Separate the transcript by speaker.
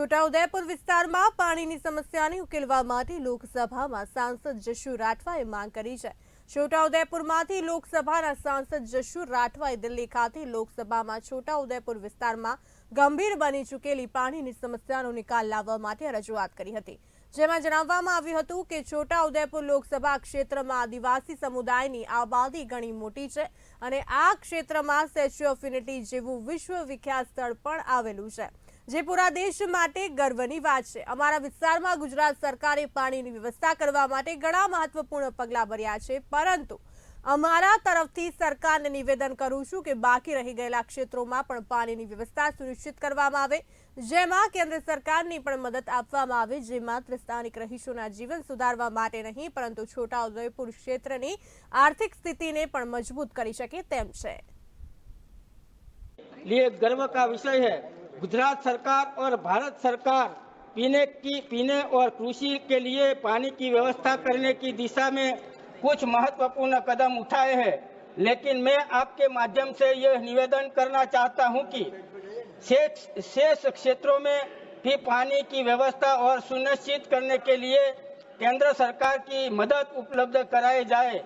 Speaker 1: છોટાઉદેપુર વિસ્તારમાં પાણીની સમસ્યાને ઉકેલવા માટે લોકસભામાં સાંસદ જશુ રાઠવાએ માંગ કરી છે. છોટાઉદેપુરમાંથી લોકસભાના સાંસદ જશુ રાઠવાએ દિલ્હી ખાતે લોકસભામાં છોટાઉદેપુર વિસ્તારમાં ગંભીર બની ચૂકેલી પાણીની સમસ્યાનો નિકાલ લાવવા માટે રજૂઆત કરી હતી. જેમાં જણાવવામાં આવ્યું હતું કે છોટાઉદેપુર લોકસભા ક્ષેત્રમાં આદિવાસી સમુદાયની આબાદી ઘણી મોટી છે અને આ ક્ષેત્રમાં સ્ટેચ્યુ ઓફ યુનિટી જેવું વિશ્વ વિખ્યાત સ્થળ પણ આવેલું છે. જે પૂરા દેશ માટે ગર્વની વાત છે. અમારા વિસ્તારમાં ગુજરાત સરકારે પાણીની વ્યવસ્થા કરવા માટે ઘણા મહત્વપૂર્ણ પગલાં ભર્યા છે. પરંતુ અમારા તરફથી સરકારને નિવેદન કરું છું કે બાકી રહી ગયેલા ક્ષેત્રોમાં પણ પાણીની વ્યવસ્થા સુનિશ્ચિત કરવામાં આવે, જેમાં કેન્દ્ર સરકારની પણ મદદ આપવામાં આવે, જે માત્ર સ્થાનિક રહીશોના જીવન સુધારવા માટે નહીં, પરંતુ છોટાઉદેપુર ક્ષેત્રની આર્થિક સ્થિતિને પણ મજબૂત કરી શકે તેમ છે.
Speaker 2: ગર્વ કા વિષય હૈ? गुजरात सरकार और भारत सरकार पीने की, पीने और कृषि के लिए पानी की व्यवस्था करने की दिशा में कुछ महत्वपूर्ण कदम उठाए हैं। लेकिन मैं आपके माध्यम से यह निवेदन करना चाहता हूँ कि शेष क्षेत्रों में भी पानी की व्यवस्था और सुनिश्चित करने के लिए केंद्र सरकार की मदद उपलब्ध कराई जाए।